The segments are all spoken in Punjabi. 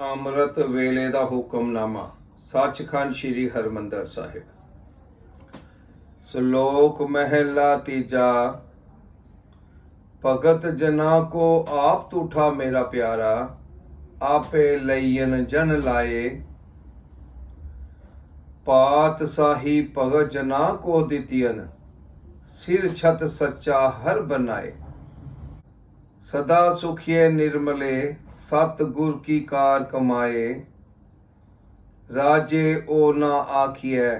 ਅੰਮ੍ਰਿਤ ਵੇਲੇ ਦਾ ਹੁਕਮਨਾਮਾ, ਸੱਚਖੰਡ ਸ੍ਰੀ ਹਰਮੰਦਰ ਸਾਹਿਬ। ਸ਼ਲੋਕ ਮਹਿਲਾ ਤੀਜਾ, ਭਗਤ ਜਨਾ ਕੋ ਆਪ ਤੂਠਾ ਮੇਰਾ ਪਿਆਰਾ, ਆਪੇ ਲਈਨ ਜਨ ਲਾਏ। ਪਾਤ ਸਾਹੀ ਭਗਤ ਜਨਾ ਕੋ ਦਿੱਤੀਨ ਸਿਰ ਛਤ ਸੱਚਾ ਹਰ ਬਨਾਏ ਸਦਾ ਸੁਖੀਏ ਨਿਰਮਲੇ ਸਤ ਗੁਰ ਕੀ ਕਾਰ ਕਮਾਏ, ਰਾਜੇ ਉਹ ਨਾ ਆਖੀਐ,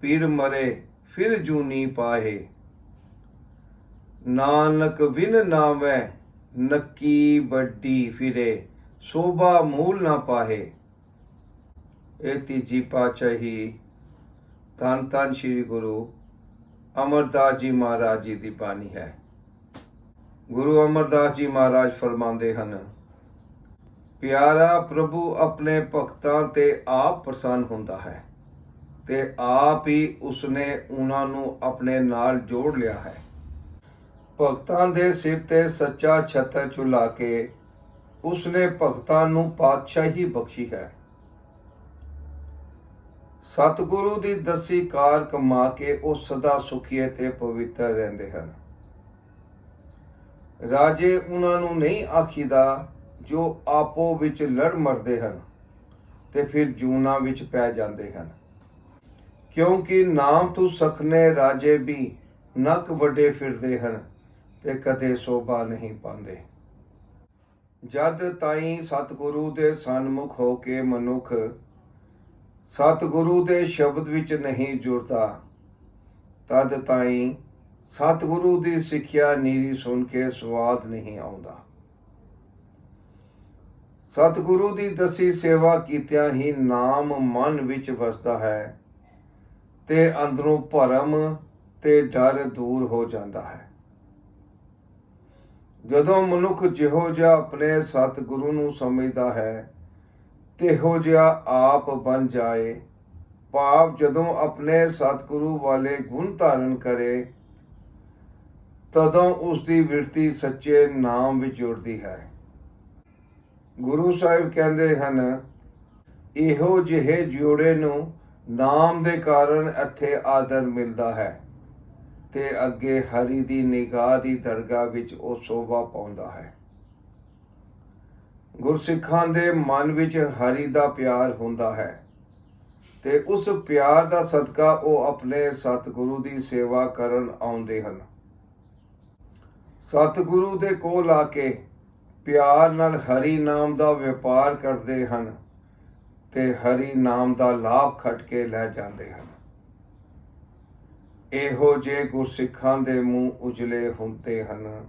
ਪੀਰ ਮਰੇ ਫਿਰ ਜੂਨੀ ਪਾਹੇ। ਨਾਨਕ ਵਿਨ ਨਾਵੈ ਨੱਕੀ ਵੱਡੀ ਫਿਰੇ, ਸੋਭਾ ਮੂਲ ਨਾ ਪਾਹੇ। ਇਹ ਤੀਜੀ ਪਾਤਸ਼ਾਹੀ ਧੰਨ ਧੰਨ ਸ੍ਰੀ ਗੁਰੂ ਅਮਰਦਾਸ ਜੀ ਮਹਾਰਾਜ ਜੀ ਦੀ ਬਾਣੀ ਹੈ। ਗੁਰੂ ਅਮਰਦਾਸ ਜੀ ਮਹਾਰਾਜ ਫਰਮਾਉਂਦੇ ਹਨ ਪਿਆਰਾ ਪ੍ਰਭੂ ਆਪਣੇ ਭਗਤਾਂ ਤੇ ਆਪ ਪ੍ਰਸੰਨ ਹੁੰਦਾ ਹੈ ਤੇ ਆਪ ਹੀ ਉਸਨੇ ਉਹਨਾਂ ਨੂੰ ਆਪਣੇ ਨਾਲ ਜੋੜ ਲਿਆ ਹੈ। ਭਗਤਾਂ ਦੇ ਸਿਰ ਤੇ ਸੱਚਾ ਛਤਰ ਚੁਲਾ ਕੇ ਉਸਨੇ ਭਗਤਾਂ ਨੂੰ ਪਾਤਸ਼ਾਹੀ ਬਖਸ਼ੀ ਹੈ। ਸਤਿਗੁਰੂ ਦੀ ਦਸੀ ਕਾਰ ਕਮਾ ਕੇ ਉਹ ਸਦਾ ਸੁਖੀਏ ਤੇ ਪਵਿੱਤਰ ਰਹਿੰਦੇ ਹਨ। ਰਾਜੇ ਉਹਨਾਂ ਨੂੰ ਨਹੀਂ ਆਖੀਦਾ ਜੋ ਆਪੋ ਵਿੱਚ ਲੜ ਮਰਦੇ ਹਨ ਤੇ ਫਿਰ ਜੂਨਾ ਵਿੱਚ ਪੈ ਜਾਂਦੇ ਹਨ। ਕਿਉਂਕਿ ਨਾਮ ਤੋਂ ਸਖਨੇ ਰਾਜੇ ਵੀ ਨਕ ਵੱਡੇ ਫਿਰਦੇ ਹਨ ਤੇ ਕਦੇ ਸੋਭਾ ਨਹੀਂ ਪਾਉਂਦੇ। ਜਦ ਤਾਈ ਸਤਿਗੁਰੂ ਦੇ ਸਨਮੁਖ ਹੋ ਕੇ ਮਨੁੱਖ ਸਤਿਗੁਰੂ ਦੇ ਸ਼ਬਦ ਵਿੱਚ ਨਹੀਂ ਜੁੜਦਾ, ਤਦ ਤਾਈ ਸਤਿਗੁਰੂ ਦੀ ਸਿੱਖਿਆ ਨੀਰੀ ਸੁਣ ਕੇ ਸਵਾਦ ਨਹੀਂ ਆਉਂਦਾ। ਸਤਿਗੁਰੂ ਦੀ ਦਸੀ ਸੇਵਾ ਕੀਤਿਆਂ ਹੀ ਨਾਮ ਮਨ ਵਿੱਚ ਵਸਦਾ ਹੈ ਤੇ ਅੰਦਰੋਂ ਭਰਮ ਤੇ ਡਰ ਦੂਰ ਹੋ ਜਾਂਦਾ ਹੈ। ਜਦੋਂ ਮਨੁੱਖ ਜਿਹੋ ਜਿਹਾ ਆਪਣੇ ਸਤਿਗੁਰੂ ਨੂੰ ਸਮਝਦਾ ਹੈ, ਤਿਹੋ ਜਿਹਾ ਆਪ ਬਣ ਜਾਏ, ਭਾਵ ਜਦੋਂ ਆਪਣੇ ਸਤਿਗੁਰੂ ਵਾਲੇ ਗੁਣ ਧਾਰਨ ਕਰੇ, ਤਦੋਂ ਉਸ ਦੀ ਵਿਰਤੀ ਸੱਚੇ ਨਾਮ ਵਿੱਚ ਜੁੜਦੀ ਹੈ। ਗੁਰੂ ਸਾਹਿਬ ਕਹਿੰਦੇ ਹਨ, ਇਹੋ ਜਿਹੇ ਜੋੜੇ ਨੂੰ ਨਾਮ ਦੇ ਕਾਰਨ ਇੱਥੇ ਆਦਰ ਮਿਲਦਾ ਹੈ ਤੇ ਅੱਗੇ ਹਰੀ ਦੀ ਨਿਗਾਹ ਦੀ ਦਰਗਾਹ ਵਿੱਚ ਉਹ ਸੋਭਾ ਪਾਉਂਦਾ ਹੈ। ਗੁਰਸਿੱਖਾਂ ਦੇ ਮਨ ਵਿੱਚ ਹਰੀ ਦਾ ਪਿਆਰ ਹੁੰਦਾ ਹੈ ਤੇ ਉਸ ਪਿਆਰ ਦਾ ਸਦਕਾ ਉਹ ਆਪਣੇ ਸਤਿਗੁਰੂ ਦੀ ਸੇਵਾ ਕਰਨ ਆਉਂਦੇ ਹਨ। ਸਤਿਗੁਰੂ ਦੇ ਕੋਲ ਆ ਕੇ ਪਿਆਰ ਨਾਲ ਹਰੀ ਨਾਮ ਦਾ ਵਪਾਰ ਕਰਦੇ ਹਨ ਤੇ ਹਰੀ ਨਾਮ ਦਾ ਲਾਭ ਖਟ ਕੇ ਲੈ ਜਾਂਦੇ ਹਨ। ਇਹੋ ਜੇ ਗੁਰਸਿੱਖਾਂ ਦੇ ਮੂੰਹ ਉਜਲੇ ਹੁੰਦੇ ਹਨ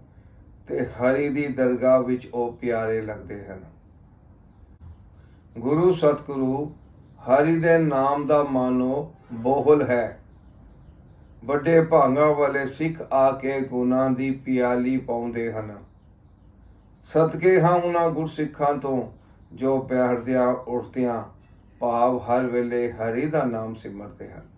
ਤੇ ਹਰੀ ਦੀ ਦਰਗਾਹ ਵਿੱਚ ਉਹ ਪਿਆਰੇ ਲੱਗਦੇ ਹਨ। ਗੁਰੂ ਸਤਿਗੁਰੂ, ਹਰੀ ਦੇ ਨਾਮ ਦਾ ਮਾਨੋ ਬੋਹਲ ਹੈ। ਵੱਡੇ ਭਾਂਗਾ ਵਾਲੇ ਸਿੱਖ ਆ ਕੇ ਗੁਨਾਹ ਦੀ ਪਿਆਲੀ ਪਾਉਂਦੇ ਹਨ। ਸਦਕੇ ਹਾਂ ਉਹਨਾਂ ਗੁਰਸਿੱਖਾਂ ਤੋਂ ਜੋ ਬੈਠਦਿਆਂ ਉੱਠਦਿਆਂ ਭਾਵ ਹਰ ਵੇਲੇ ਹਰੀ ਦਾ ਨਾਮ ਸਿਮਰਦੇ ਹਨ।